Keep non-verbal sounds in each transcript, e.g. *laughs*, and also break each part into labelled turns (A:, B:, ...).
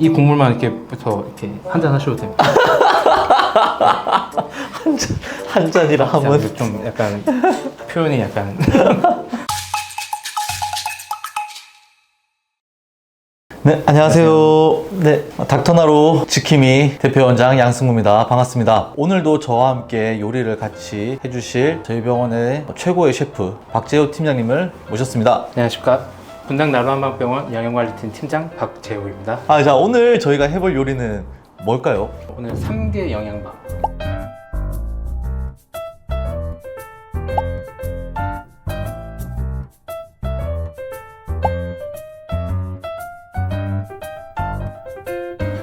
A: 이 국물만 이렇게 부터 이렇게 *laughs* 한 잔 하셔도 됩니다.
B: 한 잔이라 하면.
A: 자, 좀 약간 표현이 약간. *laughs*
B: 네 안녕하세요. 네 닥터나로 지킴이 대표원장 양승구입니다. 반갑습니다. 오늘도 저와 함께 요리를 같이 해주실 저희 병원의 최고의 셰프 박재호 팀장님을 모셨습니다.
A: 안녕하십니까 분당 나루한방병원 영양관리팀 팀장 박재호입니다.
B: 아 자 오늘 저희가 해볼 요리는 뭘까요?
A: 오늘 3개 영양밥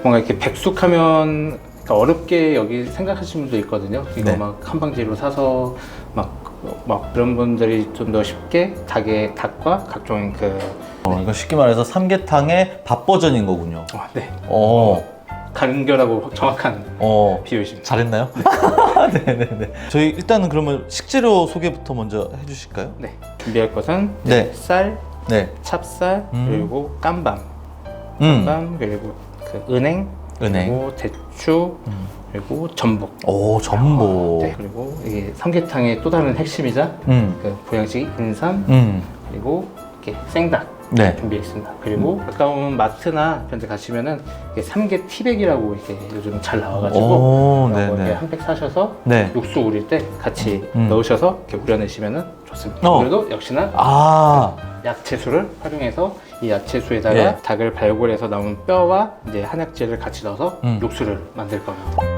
A: 뭔가 이렇게 백숙하면 그러니까 어렵게 여기 생각하시는 분도 있거든요. 이거
B: 네.
A: 막 한방지로 사서 막, 막 그런 분들이 좀 더 쉽게 닭의 닭과 각종 그
B: 어, 이거 쉽게 말해서 삼계탕의 밥 버전인 거군요
A: 어, 네.
B: 어,
A: 간결하고 정확한
B: 어
A: 비유이십니다.
B: 잘했나요? 네네네 *laughs* 저희 일단은 그러면 식재료 소개부터 먼저 해주실까요?
A: 네. 준비할 것은
B: 네.
A: 쌀,
B: 네
A: 찹쌀,
B: 음.
A: 그리고 깜밤,
B: 음.
A: 깜밤 그리고 그 은행,
B: 은행.
A: 그리고 대추,
B: 음.
A: 그리고 전복.
B: 오 전복
A: 네. 그리고 이게 삼계탕의 또 다른 핵심이자
B: 음.
A: 그 보양식 인삼,
B: 음.
A: 그리고 이렇게 생닭
B: 네.
A: 준비했습니다. 그리고 아까 보면 마트나 이런 데 가시면은 이게 삼계 티백이라고 이렇게 요즘 잘 나와가지고
B: 오, 네네.
A: 이렇게 한 팩 사셔서
B: 네.
A: 육수 우릴 때 같이
B: 음.
A: 넣으셔서 이렇게 우려내시면은 좋습니다.
B: 어.
A: 그래도 역시나
B: 아,
A: 야채수를 활용해서 이 야채수에다가
B: 예.
A: 닭을 발골해서 나온 뼈와 이제 한약재를 같이 넣어서
B: 음.
A: 육수를 만들 겁니다.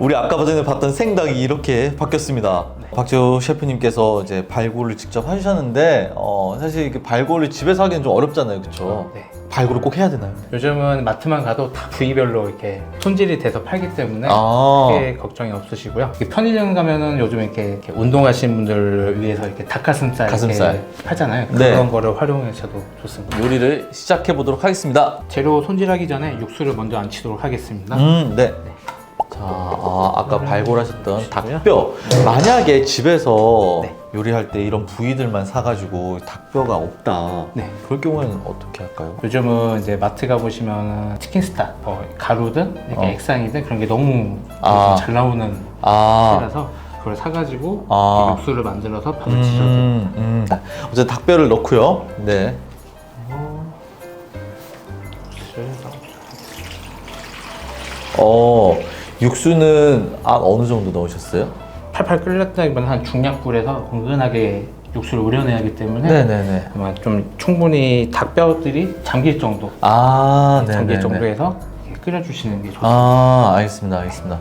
B: 우리 아까 전에 봤던 생닭이 이렇게 바뀌었습니다. 박재호 셰프님께서 이제 발골을 직접 하셨는데 어, 사실 이렇게 발골을 집에서 하기는 좀 어렵잖아요, 그렇죠?
A: 네.
B: 발골을 꼭 해야 되나요?
A: 요즘은 마트만 가도 다 부위별로 이렇게 손질이 돼서 팔기 때문에
B: 아,
A: 크게 걱정이 없으시고요. 이렇게 편의점 가면은 요즘 이렇게, 이렇게 운동하시는 분들을 위해서 이렇게 닭가슴살,
B: 가슴살.
A: 이렇게 팔잖아요.
B: 네.
A: 그런 거를 활용하셔도 좋습니다.
B: 요리를 시작해 보도록 하겠습니다.
A: 재료 손질하기 전에 육수를 먼저 안 치도록 하겠습니다.
B: 음, 네. 자, 아, 아까 발골하셨던
A: 보시고요.
B: 닭뼈. 만약에 집에서
A: 네.
B: 요리할 때 이런 부위들만 사가지고 닭뼈가 없다.
A: 네.
B: 그럴 경우에는 어떻게 할까요?
A: 요즘은 이제 마트 가 보시면 치킨스타, 뭐 가루든 이렇게
B: 어.
A: 액상이든 그런 게 너무
B: 아.
A: 잘 나오는
B: 아,
A: 때라서 그걸 사가지고
B: 아.
A: 육수를 만들어서 밥을 돼요.
B: 음, 음. 어쨌든 닭뼈를 넣고요. 네. 어, 육수는 아, 어느 정도 넣으셨어요?
A: 팔팔 끓였다기보다는 한 중약불에서 은근하게 육수를 우려내야 하기 때문에
B: 네네네.
A: 아마 좀 충분히 닭뼈들이 잠길 정도,
B: 아, 네네네.
A: 잠길 정도에서 이렇게 끓여주시는 게 좋습니다.
B: 아, 알겠습니다. 알겠습니다.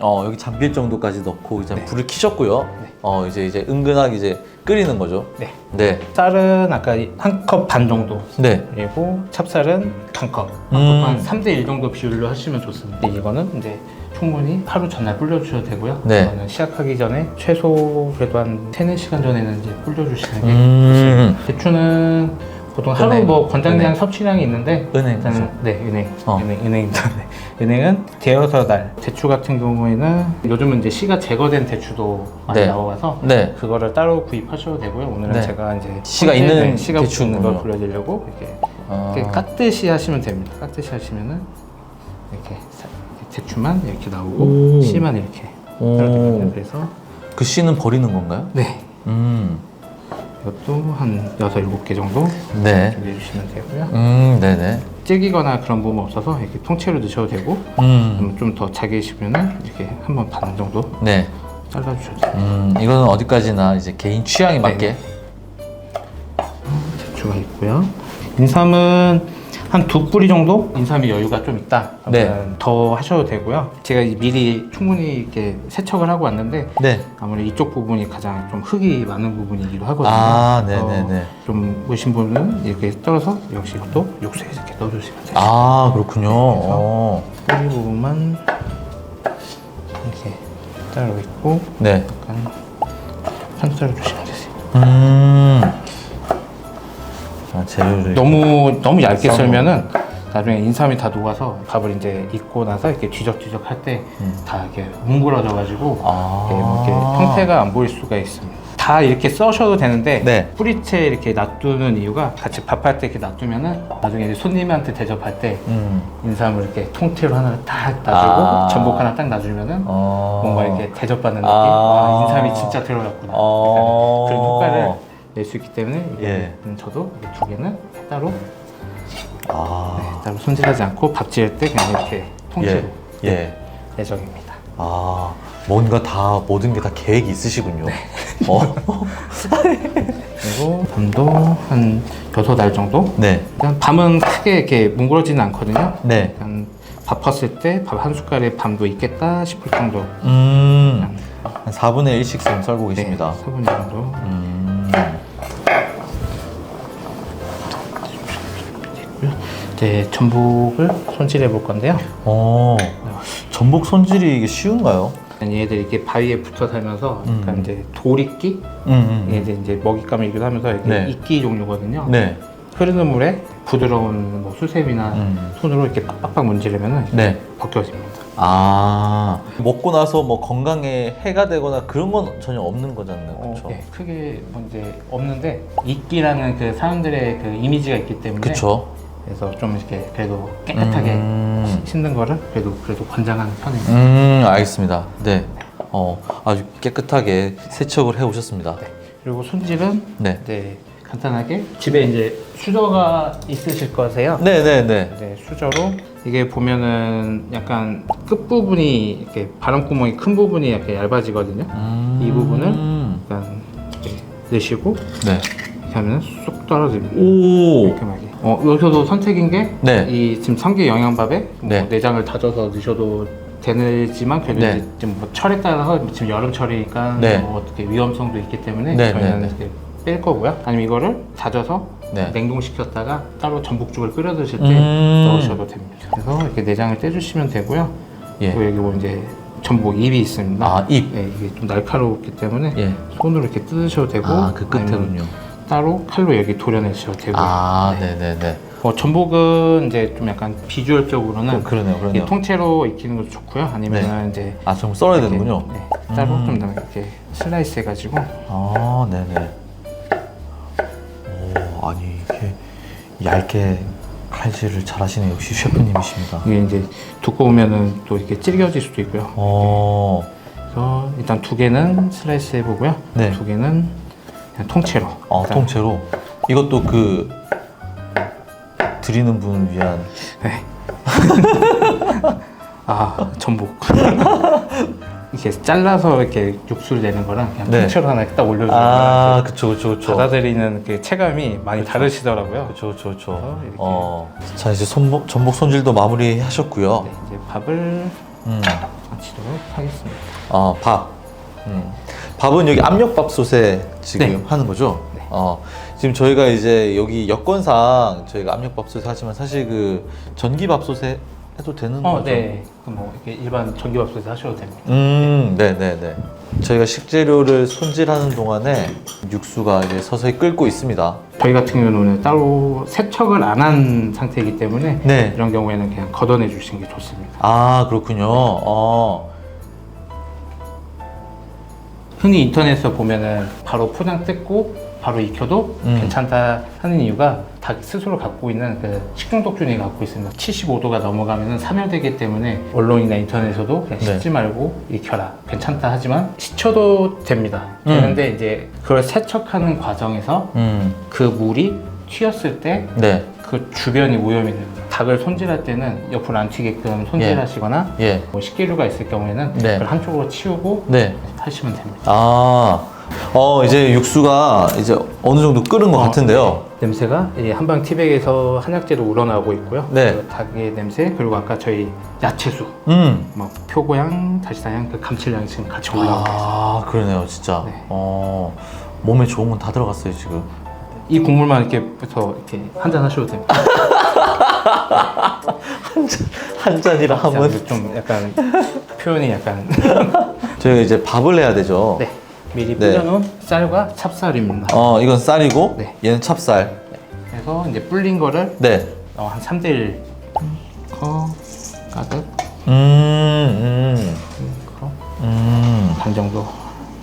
B: 어, 여기 잠길 정도까지 넣고 이제
A: 네.
B: 불을 켜셨고요.
A: 네.
B: 어, 이제 이제 은근하게 이제 끓이는 거죠.
A: 네.
B: 네.
A: 쌀은 아까 한 컵 반 정도
B: 네.
A: 그리고 찹쌀은 한 컵.
B: 음.
A: 한 3대 1 정도 비율로 하시면 좋습니다. 근데 이거는 이제 충분히 하루 전날 불려주셔도 되고요.
B: 네.
A: 이거는 시작하기 전에 최소 그래도 한 3, 4시간 전에는 이제 불려주시는 게
B: 음.
A: 대추는 보통 하루
B: 은행.
A: 뭐 권장량
B: 은행.
A: 섭취량이 있는데
B: 은행.
A: 일단은 네 은행
B: 어.
A: 은행 은행입니다. 네. 은행은 대여섯 달 대추 같은 경우에는 요즘은 이제 씨가 제거된 대추도 많이
B: 네.
A: 나와서
B: 네.
A: 그거를 따로 구입하셔도 되고요. 오늘은
B: 네.
A: 제가 이제
B: 씨가 있는
A: 네, 씨가 붙는 걸
B: 대추군요.
A: 보여드리려고 이렇게,
B: 아.
A: 이렇게 깍듯이 하시면 됩니다. 깍듯이 하시면은 이렇게, 사- 이렇게 대추만 이렇게 나오고
B: 오.
A: 씨만 이렇게
B: 오.
A: 그래서
B: 그 씨는 버리는 건가요?
A: 네
B: 음.
A: 이것도 한 여섯 일곱 개 정도
B: 네.
A: 준비해 주시면 되고요.
B: 음, 네네.
A: 찌기거나 그런 부분 없어서 이렇게 통째로 드셔도 되고
B: 음.
A: 좀 더 작으시면은 이렇게 한 번 반 정도
B: 네.
A: 잘라주셔도 돼요.
B: 음, 이거는 어디까지나 이제 개인 취향에 맞게.
A: 대추가 있고요. 인삼은 한 두 뿌리 정도 인삼이 여유가 좀 있다.
B: 네.
A: 그러면 더 하셔도 되고요. 제가 미리 충분히 이렇게 세척을 하고 왔는데
B: 네.
A: 아무래도 이쪽 부분이 가장 좀 흙이 많은 부분이기도 하거든요.
B: 아,
A: 그래서
B: 네네네.
A: 좀 보신 분은 이렇게 떨어서 역시 이것도 육수에 이렇게 넣어주시면 돼요.
B: 아, 그렇군요. 어.
A: 뿌리 부분만 이렇게 따로 있고
B: 네.
A: 약간 편썰어 주시면 되세요.
B: 음. 아, 재료를.
A: 너무 너무 얇게. 썰면은 나중에 인삼이 다 녹아서 밥을 이제 익고 나서 이렇게 뒤적뒤적 할 때다 이렇게 뭉그러져 가지고
B: 음. 아.
A: 이렇게, 뭐 이렇게 형태가 안 보일 수가 있습니다. 다 이렇게 써셔도 되는데
B: 네.
A: 뿌리채 이렇게 놔두는 이유가 같이 밥할 때 이렇게 놔두면은 나중에 이제 손님한테 대접할 때
B: 음.
A: 인삼을 이렇게 통째로 하나를 딱 놔주고
B: 아.
A: 전복 하나 딱 놔주면은
B: 어.
A: 뭔가 이렇게 대접받는 느낌.
B: 아.
A: 와 인삼이 진짜 들어갔구나.
B: 어.
A: 그런 효과를 낼 수 있기 때문에
B: 예.
A: 음, 저도 이 두 개는 따로
B: 아.
A: 따로 손질하지 않고 밥 지을 때 그냥 이렇게 통째로
B: 예. 예.
A: 예정입니다.
B: 아. 뭔가 다, 모든 게 다 계획이 있으시군요. 어. *laughs* *laughs*
A: 그리고 밤도 한 여섯 알 정도.
B: 네.
A: 그냥 밤은 크게 이렇게 뭉그러지는 않거든요.
B: 네.
A: 그냥 밥 컸을 때 밥 한 숟갈에 밤도 있겠다 싶을 정도.
B: 음. 한 4분의 1씩 지금 썰고 계십니다.
A: 네, 4분 정도.
B: 음.
A: 이제 전복을 손질해 볼 건데요.
B: 어. 전복 손질이 이게 쉬운가요?
A: 얘네들이 이렇게 바위에 붙어 살면서
B: 음.
A: 약간 이제 돌이끼
B: 음, 음.
A: 얘네들 이제 먹잇감이기도 하면서 이렇게
B: 네.
A: 이끼 종류거든요.
B: 네.
A: 흐르는 물에 부드러운 뭐 수세미나
B: 음.
A: 손으로 이렇게 빡빡 문지르면은
B: 네.
A: 벗겨집니다.
B: 아. 먹고 나서 뭐 건강에 해가 되거나 그런 건 전혀 없는 거잖아요.
A: 어,
B: 그렇죠?
A: 예, 크게 문제 없는데 이끼라는 그 사람들의 그 이미지가 있기 때문에
B: 그렇죠.
A: 그래서 좀 이렇게 그래도 깨끗하게
B: 음.
A: 씻는 거를 그래도 그래도 권장하는 편입니다.
B: 음, 알겠습니다. 네. 어, 아주 깨끗하게 세척을 해 오셨습니다.
A: 그리고 손질은
B: 네.
A: 이제 간단하게 집에 이제 수저가 있으실 거세요.
B: 네, 네, 네.
A: 네, 수저로 이게 보면은 약간 끝 부분이 이렇게 바람 구멍이 큰 부분이 약간 얇아지거든요.
B: 음.
A: 이 부분을 약간 이렇게 넣으시고
B: 네.
A: 이렇게 하면 쏙 떨어집니다.
B: 오.
A: 이렇게 말이. 어 여기서도 선택인 게이
B: 네.
A: 지금 성게 영양밥에 뭐
B: 네.
A: 내장을 다져서 넣으셔도 되지만 그래도
B: 네.
A: 이제 지금 뭐 철에 따라서 지금 여름철이니까
B: 네.
A: 뭐 어떻게 위험성도 있기 때문에
B: 네,
A: 저희는
B: 네, 네.
A: 이렇게 뺄 거고요. 아니면 이거를 다져서
B: 네.
A: 냉동시켰다가 따로 전복죽을 끓여 드실 때
B: 음.
A: 넣으셔도 됩니다. 그래서 이렇게 내장을 떼주시면 되고요.
B: 예.
A: 그리고 여기 뭐 이제 전복 입이 있습니다.
B: 아, 입.
A: 네, 이게 좀 날카롭기 때문에
B: 예.
A: 손으로 이렇게 뜯으셔도 되고
B: 아, 그 끝에군요.
A: 따로 칼로 여기 도려내셔도 되고
B: 아, 네, 네, 네.
A: 뭐 전복은 이제 좀 약간 비주얼적으로는
B: 그, 그러네요, 그러네요.
A: 통째로 익히는 것도 좋고요. 아니면 이제
B: 아, 좀 썰어야 되는군요.
A: 네, 따로
B: 음.
A: 좀더 이렇게 슬라이스 해가지고
B: 아, 네, 네. 얇게 칼질을 잘하시는 역시 셰프님이십니다.
A: 이게 이제 두꺼우면은 또 이렇게 찔겨질 수도 있고요.
B: 어,
A: 그래서 일단 두 개는 슬라이스 해보고요.
B: 네.
A: 두 개는 그냥 통째로.
B: 어,
A: 일단,
B: 통째로. 이것도 그 드리는 분을 위한
A: 네. *laughs* 아 전복. *laughs* 이렇게 잘라서 이렇게 육수를 내는 거랑 그냥
B: 네.
A: 통째로 하나 딱 올려주는
B: 아,
A: 거랑
B: 그쵸, 그쵸, 그쵸.
A: 받아들이는 그 체감이 많이 다르시더라고요.
B: 그쵸, 그쵸, 그쵸.
A: 이렇게.
B: 어, 자 이제 손목, 전복 손질도 마무리 하셨고요.
A: 네, 이제 밥을
B: 음,
A: 마치도록 하겠습니다.
B: 어, 밥. 음. 밥은 여기 압력밥솥에 지금
A: 네.
B: 하는 거죠?
A: 네.
B: 어, 지금 저희가 이제 여기 여건상 저희가 압력밥솥에 하지만 사실 그 전기밥솥에 해도 되는
A: 어,
B: 거죠?
A: 네. 그럼 뭐 이렇게 일반 전기밥솥에서 하셔도 됩니다.
B: 음, 네 네 네. 저희가 식재료를 손질하는 동안에 육수가 이제 서서히 끓고 있습니다.
A: 저희 같은 경우는 따로 세척을 안 한 상태이기 때문에
B: 네.
A: 이런 경우에는 그냥 걷어내 주시는 게 좋습니다.
B: 아, 그렇군요. 어,
A: 흔히 인터넷에서 보면은 바로 포장 뜯고 바로 익혀도
B: 음.
A: 괜찮다 하는 이유가 닭 스스로 갖고 있는 그 식중독균이 갖고 있습니다. 75도가 넘어가면은 사멸되기 때문에 언론이나 인터넷에서도 그냥
B: 네.
A: 씻지 말고 익혀라. 괜찮다 하지만 식혀도 됩니다.
B: 음.
A: 되는데 이제 그걸 세척하는 과정에서
B: 음,
A: 그 물이 튀었을 때
B: 네.
A: 그 주변이 오염이 됩니다. 닭을 손질할 때는 옆으로 안 튀게끔 손질하시거나
B: 예.
A: 뭐 식기류가 있을 경우에는
B: 네.
A: 그걸 한쪽으로 치우고
B: 네.
A: 하시면 됩니다.
B: 아, 어, 이제 육수가 이제 어느 정도 끓은 것
A: 어,
B: 같은데요.
A: 냄새가 이 한방 티백에서 한약재로 우러나오고 있고요.
B: 네.
A: 그 닭의 냄새 그리고 아까 저희 야채수,
B: 음.
A: 뭐 표고향, 다시다향, 그 감칠향이 지금 같이 올라오고 있어요.
B: 아, 그러네요, 진짜.
A: 네.
B: 어, 몸에 좋은 건 다 들어갔어요, 지금.
A: 이 국물만 이렇게 해서 이렇게 *laughs* 한 잔 하셔도 됩니다.
B: 한 잔이라 하면.
A: 좀 약간 *laughs* 표현이 약간
B: 저희가 이제 밥을 해야 되죠.
A: 네 미리
B: 네.
A: 불려놓은 쌀과 찹쌀입니다.
B: 어, 이건 쌀이고,
A: 네.
B: 얘는 찹쌀.
A: 그래서 이제 불린 거를
B: 네.
A: 어, 한 3대 1커 가득
B: 음,
A: 커
B: 음, 음.
A: 반 정도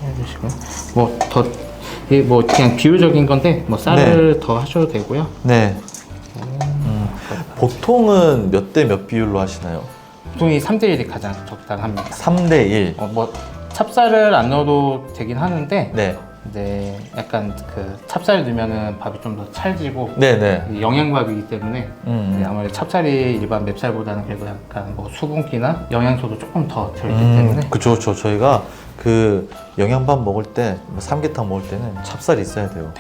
A: 해주시고요. 뭐더 이게 뭐 그냥 비율적인 건데 뭐 쌀을 더 하셔도 되고요.
B: 네. 음. 보통은 몇 대 몇 비율로 하시나요?
A: 보통 이 3대 1이 가장 적당합니다.
B: 3대 1.
A: 어, 뭐 찹쌀을 안 넣어도 되긴 하는데
B: 네.
A: 이제 약간 그 찹쌀 넣으면은 밥이 좀 더 찰지고
B: 네네.
A: 이 영양밥이기 때문에
B: 음.
A: 네, 아무래도 찹쌀이 일반 맵쌀보다는 그래도 약간 뭐 수분기나 영양소도 조금 더 들어있기
B: 음,
A: 때문에
B: 그쵸, 그쵸. 저희가 그 영양밥 먹을 때, 뭐 삼계탕 먹을 때는 찹쌀이 있어야 돼요.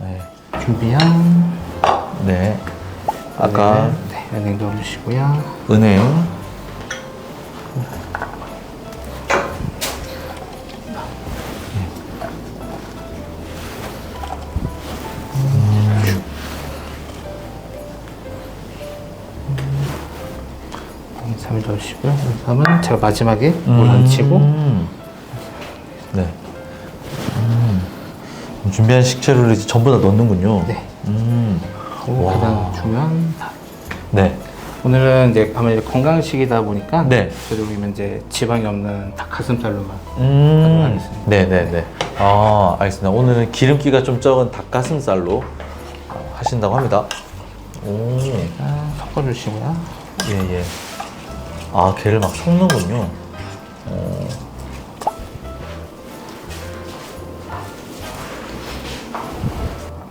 B: 네.
A: 준비한
B: 네. 아까
A: 네, 네, 은행 넣어주시고요.
B: 은행.
A: 인삼을 넣으시고요. 인삼은 제가 마지막에 물 안 치고
B: 음. 네. 음. 준비한 식재료를 이제 전부 다 넣는군요.
A: 네.
B: 음. 와.
A: 가장 중요한 닭.
B: 네.
A: 오늘은 이제 아무래도 건강식이다 보니까
B: 네.
A: 되도록이면 이제 지방이 없는 닭 가슴살로만
B: 음.
A: 하도록 하겠습니다.
B: 네네네. 아, 알겠습니다. 오늘은 기름기가 좀 적은 닭가슴살로 어, 하신다고 합니다. 오.
A: 아, 섞어주시고요.
B: 예, 예. 아, 걔를 막 섞는군요. 어.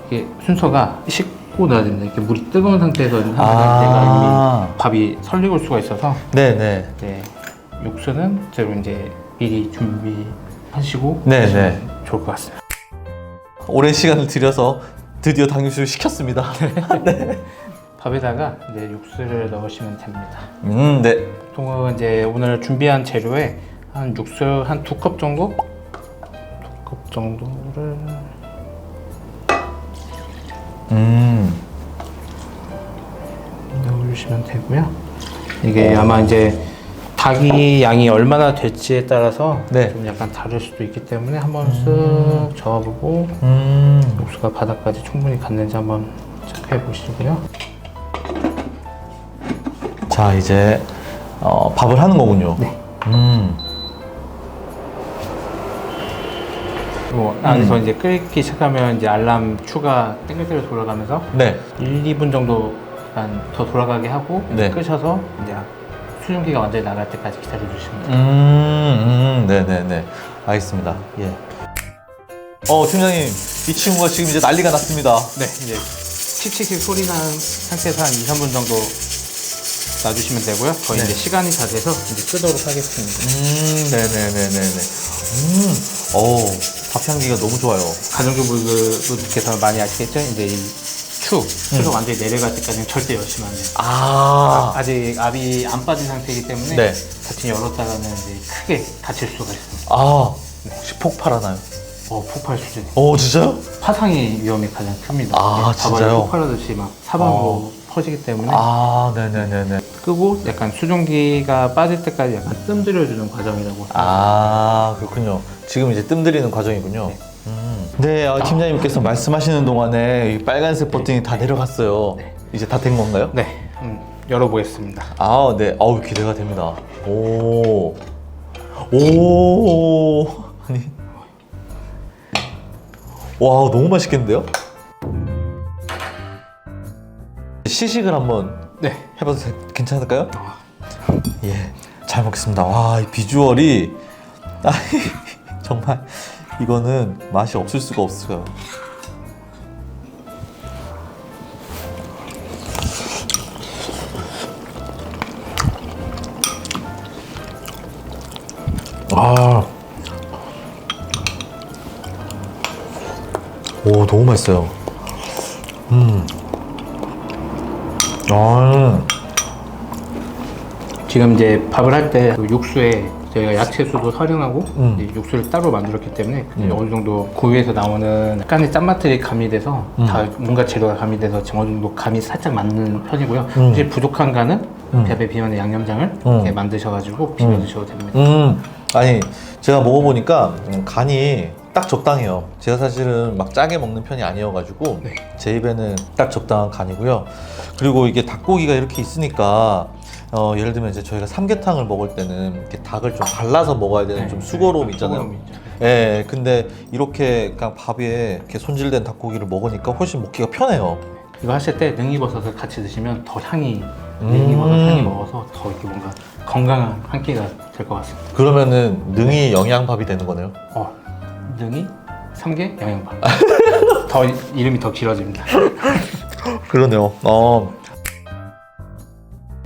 A: 이게 순서가 식고 넣어야 됩니다. 이렇게 물이 뜨거운 상태에서 하면
B: 아.
A: 이미 밥이 설익을 수가 있어서
B: 네네.
A: 이제 육수는 제로 이제 미리 준비하시고
B: 네,
A: 하시면 좋을 것 같습니다.
B: 오랜 시간을 들여서 드디어 당육수를 시켰습니다. *laughs* *laughs*
A: 밥에다가 이제 육수를 넣으시면 됩니다.
B: 음, 네.
A: 보통은 이제 오늘 준비한 재료에 한 육수 한 두 컵 정도? 두 컵 정도를
B: 음.
A: 넣어주시면 되고요. 이게 아마 이제 닭이 양이 얼마나 될지에 따라서
B: 네.
A: 좀 약간 다를 수도 있기 때문에 한번 쓱 저어보고
B: 음.
A: 육수가 바닥까지 충분히 갔는지 한번 체크해 보시고요.
B: 자, 이제 어, 밥을 하는 거군요.
A: 네.
B: 음.
A: 그리고 안에서 이제 끓기 시작하면 이제 알람 추가 땡글땡글 돌아가면서
B: 네.
A: 1, 2분 정도 약간 더 돌아가게 하고
B: 네.
A: 끄셔서 이제 수증기가 완전히 나갈 때까지 기다려 주시면 돼요.
B: 음, 음, 네네네. 알겠습니다. 예. 어, 팀장님, 이 친구가 지금 이제 난리가 났습니다.
A: 네, 이제 칙칙칙 소리 나는 상태에서 한 2, 3분 정도 놔주시면 되고요. 저희
B: 네.
A: 이제 시간이 다 돼서 이제 끄도록 하겠습니다.
B: 음, 네네네네네. 음, 오, 밥 향기가 너무 좋아요.
A: 가정주부분께서 많이 아시겠죠? 이제 이 축, 축이
B: 음.
A: 완전히 내려갈 때까지는 절대 열시면 안 돼요.
B: 아,
A: 아직 압이 안 빠진 상태이기 때문에
B: 네.
A: 자칫 열었다가는 이제 크게 다칠 수가 있습니다.
B: 아, 혹시 폭발하나요?
A: 어, 폭발 수준.
B: 오, 진짜요?
A: 파상의 위험이 가장 큽니다.
B: 아, 진짜요?
A: 폭발하듯이 막 사방으로 퍼지기 때문에
B: 아, 네네네네.
A: 끄고 약간 수증기가 빠질 때까지 약간 뜸들여주는 과정이라고.
B: 아, 그렇군요. 지금 이제 뜸들이는 과정이군요.
A: 네.
B: 음. 네, 아, 팀장님께서 말씀하시는 동안에 이 빨간색 버튼이 다 내려갔어요.
A: 네.
B: 이제 다 된 건가요?
A: 네, 음, 열어보겠습니다.
B: 아, 네. 아우, 기대가 됩니다. 오. 오. 아니. 와, 너무 맛있겠는데요? 시식을 한번
A: 네.
B: 해봐도 되- 괜찮을까요? 예. 잘 먹겠습니다. 와, 이 비주얼이. *laughs* 아, 정말. 이거는 맛이 없을 수가 없어요. 아. 오, 너무 맛있어요. 음. 아,
A: 지금 이제 밥을 할 때 육수에 저희가 야채수도 활용하고
B: 음.
A: 이제 육수를 따로 만들었기 때문에 어느 정도 고유에서 나오는 약간의 짠맛들이 가미돼서
B: 음.
A: 다 뭔가 재료가 가미돼서 지금 어느 정도 감이 살짝 맞는 편이고요.
B: 음.
A: 혹시 부족한 간은 베베 비원의 양념장을
B: 음.
A: 이렇게 만드셔가지고 비벼 드셔도 됩니다.
B: 음. 아니, 제가 먹어보니까 음, 간이 딱 적당해요. 제가 사실은 막 짜게 먹는 편이 아니어가지고
A: 네.
B: 제 입에는 딱 적당한 간이고요. 그리고 이게 닭고기가 이렇게 있으니까 어, 예를 들면 이제 저희가 삼계탕을 먹을 때는 이렇게 닭을 좀 발라서 먹어야 되는
A: 네,
B: 좀
A: 네.
B: 수고로움 있잖아요.
A: 수고로움이 있죠.
B: 예, 근데 이렇게 그냥 밥에 이렇게 손질된 닭고기를 먹으니까 훨씬 먹기가 편해요.
A: 이거 하실 때 능이버섯을 같이 드시면 더 향이
B: 음.
A: 능이버섯 향이 먹어서 더 이렇게 뭔가 건강한 한 끼가 될 것 같습니다.
B: 그러면은 능이 영양밥이 되는 거네요.
A: 어, 능이 삼계 양념밥. *laughs* 더 이름이 더 길어집니다.
B: 그러네요. 어.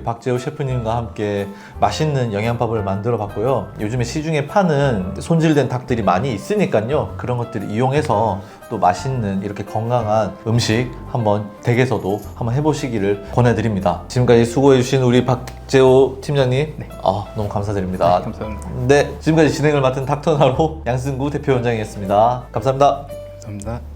B: 박재호 셰프님과 함께 맛있는 영양밥을 만들어 봤고요. 요즘에 시중에 파는 손질된 닭들이 많이 있으니까요. 그런 것들을 이용해서 또 맛있는 이렇게 건강한 음식 한번 댁에서도 한번 해보시기를 권해드립니다. 지금까지 수고해주신 우리 박재호 팀장님, 아, 너무 감사드립니다.
A: 네, 감사합니다.
B: 네, 지금까지 진행을 맡은 닥터나로 양승구 대표위원장이었습니다. 감사합니다.
A: 감사합니다.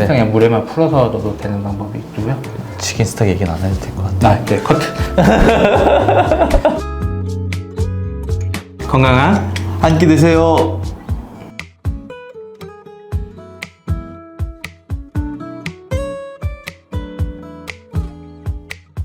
A: 치킨스탕에 물에만 풀어서 넣어도 되는 방법이 있고요.
B: 치킨 스탁 얘기는 안 해도 될 것 같아요.
A: 아, 네, 커트. *laughs* 건강한
B: 한 끼 드세요.